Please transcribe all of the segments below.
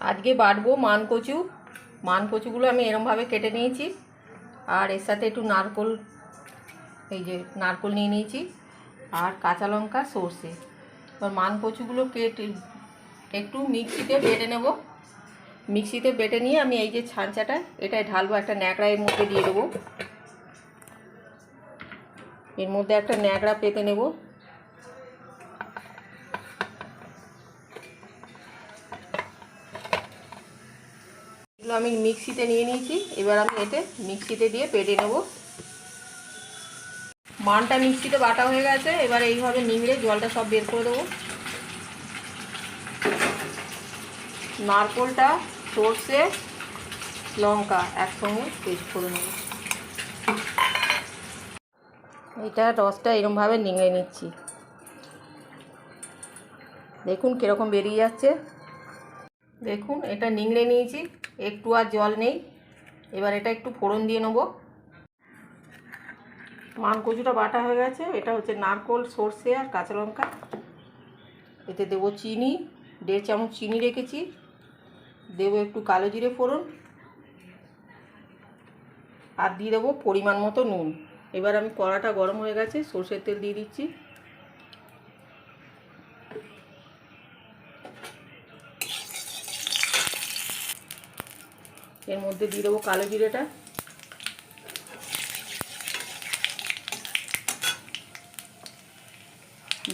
আজকে বাটবো মান কচু মান কচুগুলো আমি এরমভাবে কেটে নিয়েছি। আর এর সাথে একটু নারকোল, এই যে নারকোল নিয়ে নিয়েছি। আর কাঁচা লঙ্কা, সর্ষে। এবার মান কচুগুলো কেটে, একটু মিক্সিতে বেটে নেব। মিক্সিতে বেটে নিয়ে আমি এই যে ছাঁচাটা এটাই ঢালবো একটা ন্যাকড়া এর মধ্যে দিয়ে দেবো। এর মধ্যে একটা ন্যাকড়া পেতে নেব। এগুলো আমি মিক্সিতে নিয়ে নিয়েছি। এবার আমি এতে মিক্সিতে দিয়ে পেটে নেব। মানটা মিক্সিতে বাটা হয়ে গেছে। এবার এইভাবে নিংড়ে জলটা সব বের করে দেবো। নারকোলটা, সর্ষে, লঙ্কা একসঙ্গে পেস্ট করে নেব। এটা রসটা এরমভাবে নিংড়ে নিচ্ছি। দেখুন কীরকম বেরিয়ে যাচ্ছে। দেখুন, এটা নিংড়ে নিয়েছি। একটু আর জল নেই। এবার এটা একটু ফোড়ন দিয়ে নেব। মান কচুটা বাটা হয়ে গেছে। এটা হচ্ছে নারকোল, সর্ষে আর কাঁচা লঙ্কা। এতে দেবো চিনি, দেড় চামচ চিনি রেখেছি। দেবো একটু কালো জিরে ফোড়ন। আর দিয়ে দেবো পরিমাণ মতো নুন। এবার আমি কড়াটা গরম হয়ে গেছে, সর্ষের তেল দিয়ে দিচ্ছি। এর মধ্যে দিয়ে দেবো কালো জিরেটা।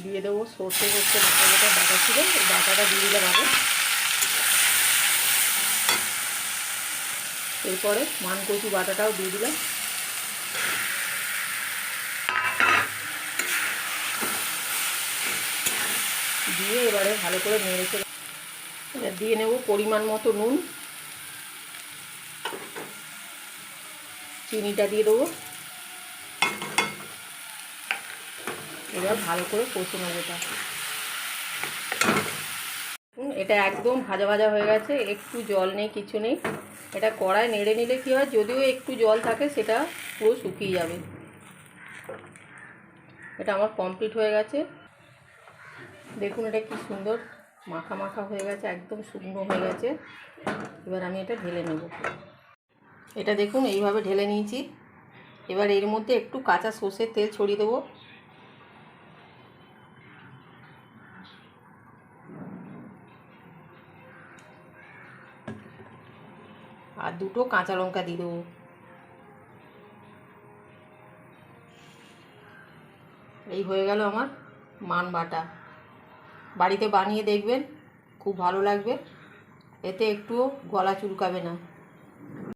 দিয়ে দেবো সর্ষে সর্ষে মশলাটা, বাটা ছিল বাটাটা দিয়ে দিলাম আগে। এরপরে মান কচু বাটাটাও দিয়ে দিলাম। দিয়ে এবারে ভালো করে নেড়ে দিয়ে নেব পরিমাণ মতো নুন। চিনিটা দিয়ে দেবো। এবার ভালো করে কষে নেব এটা। এটা একদম ভাজা ভাজা হয়ে গেছে, একটু জল নেই, কিছু নেই। এটা কড়ায় নেড়ে নিলে কী হয়, যদিও একটু জল থাকে, সেটা পুরো শুকিয়ে যাবে। এটা আমার কমপ্লিট হয়ে গেছে। দেখুন এটা কি সুন্দর, মাখা মাখা হয়ে গেছে, একদম শুকনো হয়ে গেছে। এবার আমি এটা ঢেলে নেব। এটা দেখুন, এইভাবে ঢেলে নিয়েছি। এবার এর মধ্যে একটু কাঁচা সর্ষের তেল ছড়িয়ে দেবো। আর দুটো কাঁচা লঙ্কা দিয়ে দেবো। এই হয়ে গেল আমার মান বাটা। বাড়িতে বানিয়ে দেখবেন, খুব ভালো লাগবে। এতে একটুও গলা চুলকাবে না।